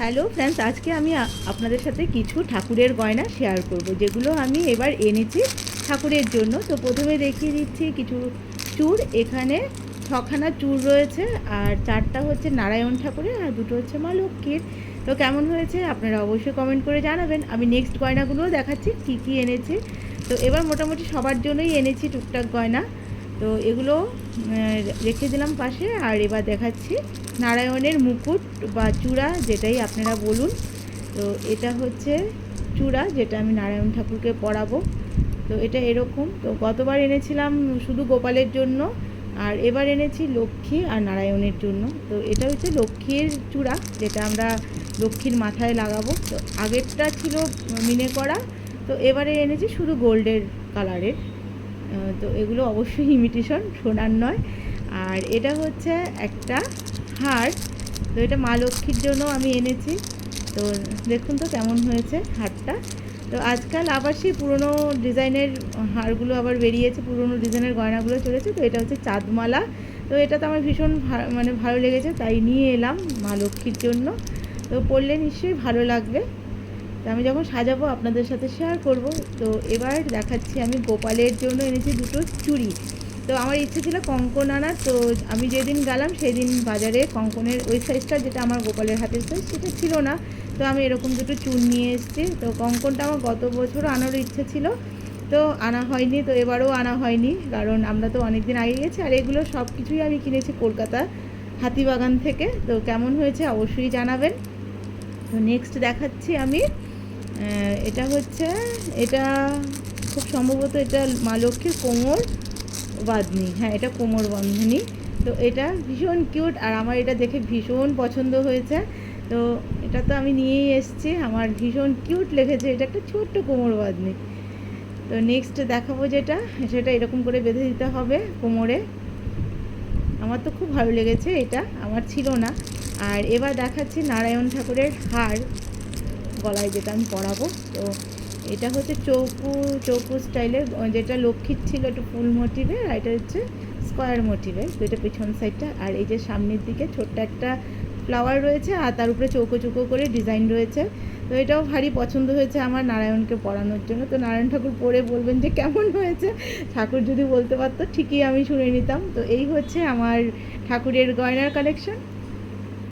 Hello friends আজকে আমি আপনাদের সাথে কিছু ঠাকুরের গয়না শেয়ার করব, যেগুলো আমি এবার এনেছি ঠাকুরের জন্য। তো প্রথমে দেখিয়ে দিচ্ছি কিছু চূড় এখানে ছখানা চূড় রয়েছে, আর চারটা হচ্ছে নারায়ণ ঠাকুরের, আর দুটো হচ্ছে মা লক্ষ্মীর। তো কেমন হয়েছে? আপনারা অবশ্যই কমেন্ট করে জানাবেন। আমি নেক্সট গয়নাগুলোও দেখাচ্ছি, কী কী এনেছি। তো এবার মোটামুটি সবার জন্যই এনেছি টুকটাক গয়না। তো এগুলো রেখে দিলাম পাশে আর এবার দেখাচ্ছি নারায়ণের মুকুট বা চূড়া যেটাই আপনারা বলুন। তো এটা হচ্ছে চূড়া যেটা আমি নারায়ণ ঠাকুরকে পরাবো। তো এটা এরকম। তো গতবার এনেছিলাম শুধু গোপালের জন্য আর এবার এনেছি লক্ষ্মী আর নারায়ণের জন্য। তো এটা হচ্ছে লক্ষ্মীর চূড়া যেটা আমরা লক্ষ্মীর মাথায় লাগাবো। তো আগেরটা ছিল মিনে করা। তো এবারে এনেছি শুধু গোল্ডের কালারের। তো এগুলো অবশ্যই ইমিটেশন সোনার নয়। আর এটা হচ্ছে একটা হার। তো এটা মা লক্ষ্মীর জন্য আমি এনেছি। তো দেখুন তো কেমন হয়েছে হারটা। তো আজকাল আবার সেই পুরনো ডিজাইনের হারগুলো আবার বেরিয়েছে, পুরনো ডিজাইনের গয়নাগুলো চলেছে। তো এটা হচ্ছে চাঁদমালা। তো এটা তো আমার ভীষণ মানে ভালো লেগেছে, তাই নিয়ে এলাম মা লক্ষ্মীর জন্য। তো পরলে নিশ্চয়ই ভালো লাগবে। তো আমি যখন সাজাবো, আপনাদের সাথে শেয়ার করব। তো এবার দেখাচ্ছি, আমি গোপালের জন্য এনেছি দুটো চুড়ি। তো আমার ইচ্ছে ছিল কঙ্কন আনার, তো আমি যেদিন গেলাম, সেদিন বাজারে কঙ্কনের ওই সাইজটা যেটা আমার গোপালের হাতের সাইজ সেটা ছিল না। তো আমি এরকম দুটো চুন নিয়ে এসেছি। তো কঙ্কনটা আমার গত বছরও আনার ইচ্ছে ছিল, তো আনা হয়নি, তো এবারও আনা হয়নি। কারণ আমরা তো অনেক দিন আগে গেছি আর এগুলো সব কিছুই আমি কিনেছি কলকাতা হাতিবাগান থেকে। তো কেমন হয়েছে অবশ্যই জানাবেন। তো নেক্সট দেখাচ্ছি আমি এটা হচ্ছে, এটা খুব সম্ভবত এটা মা লক্ষ্মীর কোমর বাঁধনি। হ্যাঁ এটা কোমর বন্ধনী তো এটা ভীষণ কিউট, আর আমার এটা দেখে ভীষণ পছন্দ হয়েছে। তো এটা তো আমি নিয়েই এসেছি, আমার ভীষণ কিউট লেগেছে, এটা একটা ছোট্ট কোমর বাঁধনি। তো নেক্সট দেখাবো যেটা, সেটা এরকম করে বেঁধে দিতে হবে কোমরে। আমার তো খুব ভালো লেগেছে এটা, আমার ছিল না। আর এবার দেখাচ্ছি নারায়ণ ঠাকুরের হার। গলায় যেটা আমি পরাবো। তো এটা হচ্ছে চৌকু চৌকু স্টাইলের যেটা লক্ষ্মীর ছিল একটু ফুল মোটিভের আর এটা হচ্ছে স্কোয়ার মোটিভের তো এটা পেছন সাইডটা আর এই যে সামনের দিকে ছোট্ট একটা ফ্লাওয়ার রয়েছে, আর তার উপরে চৌকো চৌকো করে ডিজাইন রয়েছে। তো এটাও ভারী পছন্দ হয়েছে আমার নারায়ণকে পড়ানোর জন্য। তো নারায়ণ ঠাকুর পরে বলবেন যে কেমন হয়েছে? ঠাকুর যদি বলতে পারতো, ঠিকই আমি শুনে নিতাম। তো এই হচ্ছে আমার ঠাকুরের গয়নার কালেকশন